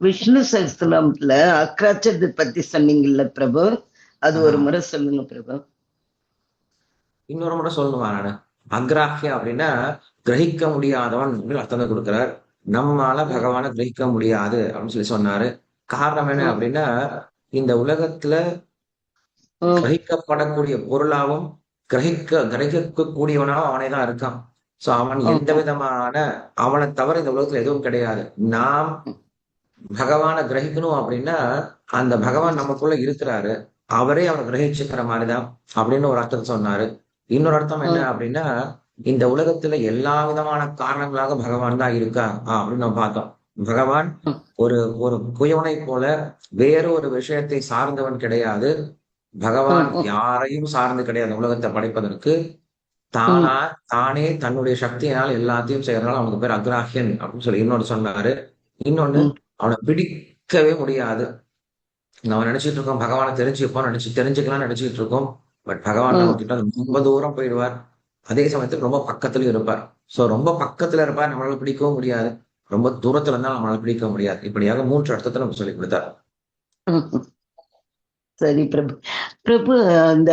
விஷ்ணு சஹஸ்ரநாமத்துல அக்ராச்சத்தை பத்தி சொன்னீங்கல்ல பிரபு? அது ஒரு முறை சொல்லுங்க பிரபு. இன்னொரு முறை சொல்லணுமா நானு? அக்ராஹ்ய அப்படின்னா கிரகிக்க முடியாதவன் அப்படின்னு அர்த்தம் கொடுக்கிறார். நம்மால பகவானை கிரகிக்க முடியாது அப்படின்னு சொல்லி சொன்னாரு. காரணம் என்ன அப்படின்னா இந்த உலகத்துல கிரகிக்கப்படக்கூடிய பொருளாவும் கிரகிக்க கிரகிக்க கூடியவனாவும் அவனே தான் இருக்கான். சோ அவன் எந்த விதமான அவனை தவிர இந்த உலகத்துல எதுவும் கிடையாது. நாம் பகவானை கிரகிக்கணும் அப்படின்னா அந்த பகவான் நமக்குள்ள இருக்கிறாரு. அவரே அவனை கிரகிச்சுக்கிற மாதிரிதான் அப்படின்னு ஒரு அர்த்தம் சொன்னாரு. இன்னொரு அர்த்தம் என்ன அப்படின்னா இந்த உலகத்துல எல்லா விதமான காரணங்களாக பகவான் தான் இருக்கா? அப்படின்னு நம்ம பார்த்தோம். பகவான் ஒரு ஒரு குயவனை போல வேற ஒரு விஷயத்தை சார்ந்தவன் கிடையாது. பகவான் யாரையும் சார்ந்து கிடையாது உலகத்தை படைப்பதற்கு. தானா தானே தன்னுடைய சக்தியினால் எல்லாத்தையும் செய்யறதுனால அவனுக்கு பேர் அக்ராஹியன் அப்படின்னு சொல்லி இன்னொன்னு சொன்னாரு. இன்னொன்னு அவனை பிடிக்கவே முடியாது. நம்ம நினைச்சிட்டு இருக்கோம் பகவானை தெரிஞ்சுப்போம் நினைச்சு தெரிஞ்சுக்கலாம் நினைச்சிட்டு இருக்கோம். பட் பகவான் நம்ம கிட்ட ரொம்ப தூரம் போயிடுவார். அதே சமயத்துல ரொம்ப பக்கத்துலயும் இருப்பார். சோ ரொம்ப பக்கத்துல இருப்பார் நம்மளால பிடிக்கவும் முடியாது. ரொம்ப தூரத்துல இருந்தாலும் நம்மளால பிடிக்க முடியாது. இப்படியாக மூன்று அர்த்தத்தை நம்ம சொல்லி கொடுத்தார். சரி பிரபு. பிரபு அந்த